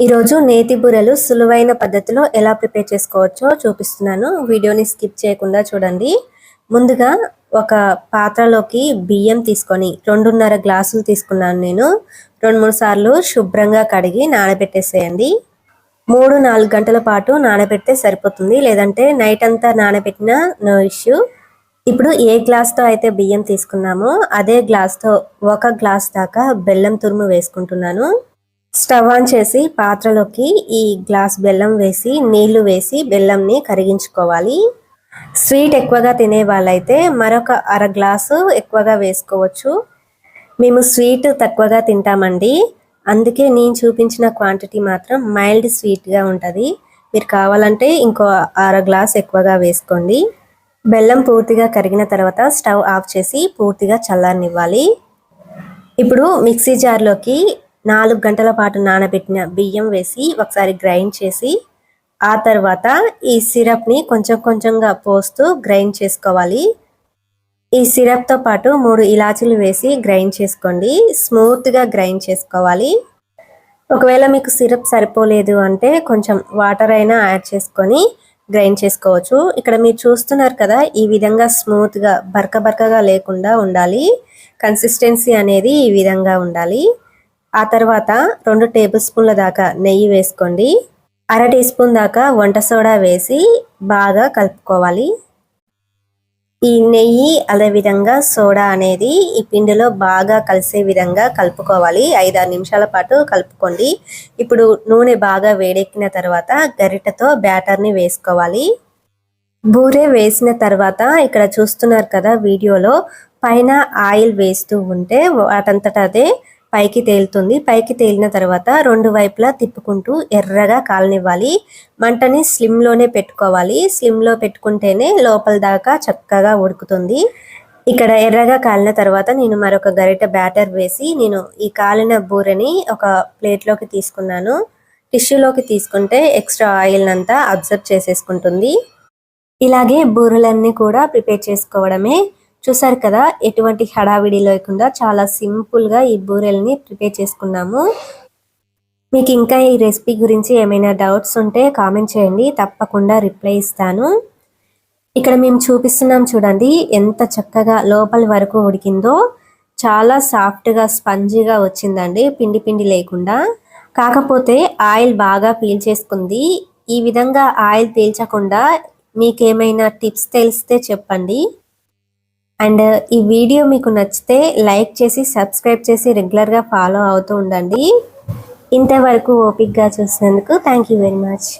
ఈరోజు నేతి బూరెలు సులువైన పద్ధతిలో ఎలా ప్రిపేర్ చేసుకోవచ్చో చూపిస్తున్నాను. వీడియోని స్కిప్ చేయకుండా చూడండి. ముందుగా ఒక పాత్రలోకి బియ్యం తీసుకొని రెండున్నర గ్లాసులు తీసుకున్నాను నేను. రెండు మూడు సార్లు శుభ్రంగా కడిగి నానబెట్టేసేయండి. మూడు నాలుగు గంటల పాటు నానబెడితే సరిపోతుంది. లేదంటే నైట్ అంతా నానబెట్టినా నో ఇష్యూ. ఇప్పుడు ఏ గ్లాస్తో అయితే బియ్యం తీసుకున్నామో అదే గ్లాస్తో ఒక గ్లాస్ దాకా బెల్లం తురుము వేసుకుంటున్నాను. స్టవ్ ఆన్ చేసి పాత్రలోకి ఈ గ్లాస్ బెల్లం వేసి నీళ్ళు వేసి బెల్లంని కరిగించుకోవాలి. స్వీట్ ఎక్కువగా తినే వాళ్ళైతే మరొక అర గ్లాసు ఎక్కువగా వేసుకోవచ్చు. మేము స్వీట్ తక్కువగా తింటామండి. అందుకే నేను చూపించిన క్వాంటిటీ మాత్రం మైల్డ్ స్వీట్గా ఉంటుంది. మీరు కావాలంటే ఇంకో అర గ్లాస్ ఎక్కువగా వేసుకోండి. బెల్లం పూర్తిగా కరిగిన తర్వాత స్టవ్ ఆఫ్ చేసి పూర్తిగా చల్లారనివ్వాలి. ఇప్పుడు మిక్సీ జార్లోకి నాలుగు గంటల పాటు నానబెట్టిన బియ్యం వేసి ఒకసారి గ్రైండ్ చేసి ఆ తర్వాత ఈ సిరప్ని కొంచెం కొంచెంగా పోస్తూ గ్రైండ్ చేసుకోవాలి. ఈ సిరప్తో పాటు మూడు ఇలాచీలు వేసి గ్రైండ్ చేసుకోండి. స్మూత్గా గ్రైండ్ చేసుకోవాలి. ఒకవేళ మీకు సిరప్ సరిపోలేదు అంటే కొంచెం వాటర్ అయినా యాడ్ చేసుకొని గ్రైండ్ చేసుకోవచ్చు. ఇక్కడ మీరు చూస్తున్నారు కదా ఈ విధంగా స్మూత్గా బరక బరకగా లేకుండా ఉండాలి. కన్సిస్టెన్సీ అనేది ఈ విధంగా ఉండాలి. ఆ తర్వాత రెండు టేబుల్ స్పూన్ల దాకా నెయ్యి వేసుకోండి. అర టీ స్పూన్ దాకా వంట సోడా వేసి బాగా కలుపుకోవాలి. ఈ నెయ్యి అదేవిధంగా సోడా అనేది ఈ పిండిలో బాగా కలిసే విధంగా కలుపుకోవాలి. ఐదారు నిమిషాల పాటు కలుపుకోండి. ఇప్పుడు నూనె బాగా వేడెక్కిన తర్వాత గరిటతో బ్యాటర్ని వేసుకోవాలి. బూరె వేసిన తర్వాత ఇక్కడ చూస్తున్నారు కదా వీడియోలో పైన ఆయిల్ వేస్తూ ఉంటే వాటంతట అదే పైకి తేలుతుంది. పైకి తేలిన తర్వాత రెండు వైపులా తిప్పుకుంటూ ఎర్రగా కాలనివ్వాలి. మంటని స్లిమ్లోనే పెట్టుకోవాలి. స్లిమ్లో పెట్టుకుంటేనే లోపల దాకా చక్కగా ఉడుకుతుంది. ఇక్కడ ఎర్రగా కాలిన తర్వాత నేను మరొక గరిట బ్యాటర్ వేసి నేను ఈ కాలిన బూరెని ఒక ప్లేట్లోకి తీసుకున్నాను. టిష్యూలోకి తీసుకుంటే ఎక్స్ట్రా ఆయిల్ అంతా అబ్జర్వ్ చేసేసుకుంటుంది. ఇలాగే బూరెలన్నీ కూడా ప్రిపేర్ చేసుకోవడమే చూసారు కదా ఎటువంటి హడావిడి లేకుండా చాలా సింపుల్గా ఈ బూరెల్ని ప్రిపేర్ చేసుకున్నాము. మీకు ఇంకా ఈ రెసిపీ గురించి ఏమైనా డౌట్స్ ఉంటే కామెంట్ చేయండి తప్పకుండా రిప్లై ఇస్తాను. ఇక్కడ మేము చూపిస్తున్నాం చూడండి ఎంత చక్కగా లోపల వరకు ఉడికిందో చాలా సాఫ్ట్గా స్పంజీగా వచ్చిందండి పిండి పిండి లేకుండా. కాకపోతే ఆయిల్ బాగా పీల్చేసుకుంది ఈ విధంగా ఆయిల్ పీల్చకుండా మీకేమైనా టిప్స్ తెలిస్తే చెప్పండి. అండ్ ఈ వీడియో మీకు నచ్చితే లైక్ చేసి సబ్స్క్రైబ్ చేసి రెగ్యులర్గా ఫాలో అవుతూ ఉండండి. ఇంతవరకు ఓపిక్గా చూసినందుకు థ్యాంక్ యూ వెరీ మచ్.